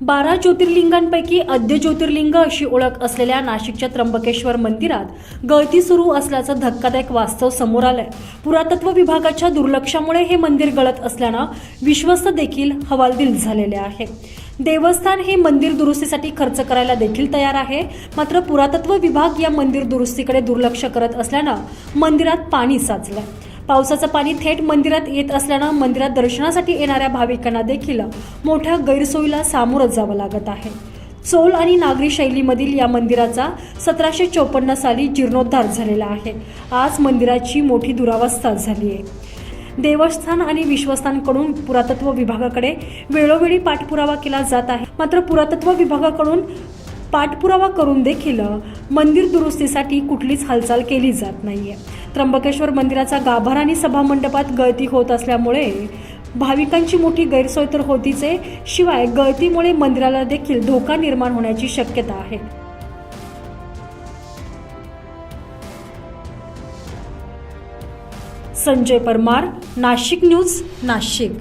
बारा ज्योतिर्लिंगांपैकी आद्य ज्योतिर्लिंग अशी ओळख असलेल्या नाशिकच्या त्र्यंबकेश्वर मंदिरात गळती सुरू असल्याचं धक्कादायक वास्तव समोर आलंय. पुरातत्व विभागाच्या दुर्लक्षामुळे हे मंदिर गळत असल्यानं विश्वस्त देखील हवालदिल झालेले आहे. देवस्थान हे मंदिर दुरुस्तीसाठी खर्च करायला देखील तयार आहे. मात्र पुरातत्व विभाग या मंदिर दुरुस्तीकडे दुर्लक्ष करत असल्यानं मंदिरात पाणी साचलं पावसाचं पाणी थेट मंदिरात येत असल्यानं मंदिरात दर्शनासाठी येणाऱ्या भाविकांना देखील मोठ्या गैरसोयीला सामोरं जावं लागत आहे. चोल आणि नागरी शैलीमधील या मंदिराचा सतराशे चौपन्न साली जीर्णोद्धार झालेला आहे. आज मंदिराची मोठी दुरावस्था झाली आहे देवस्थान आणि विश्वस्थांकडून पुरातत्व विभागाकडे वेळोवेळी पाठपुरावा केला जात आहे. मात्र पुरातत्व विभागाकडून पाठपुरावा करून देखील मंदिर दुरुस्तीसाठी कुठलीच हालचाल केली जात नाहीये. त्र्यंबकेश्वर मंदिराचा गाभारा आणि सभामंडपात गळती होत असल्यामुळे भाविकांची मोठी गैरसोय तर होतीच आहे शिवाय गळतीमुळे मंदिराला देखील धोका निर्माण होण्याची शक्यता आहे. संजय परमार नाशिक न्यूज नाशिक.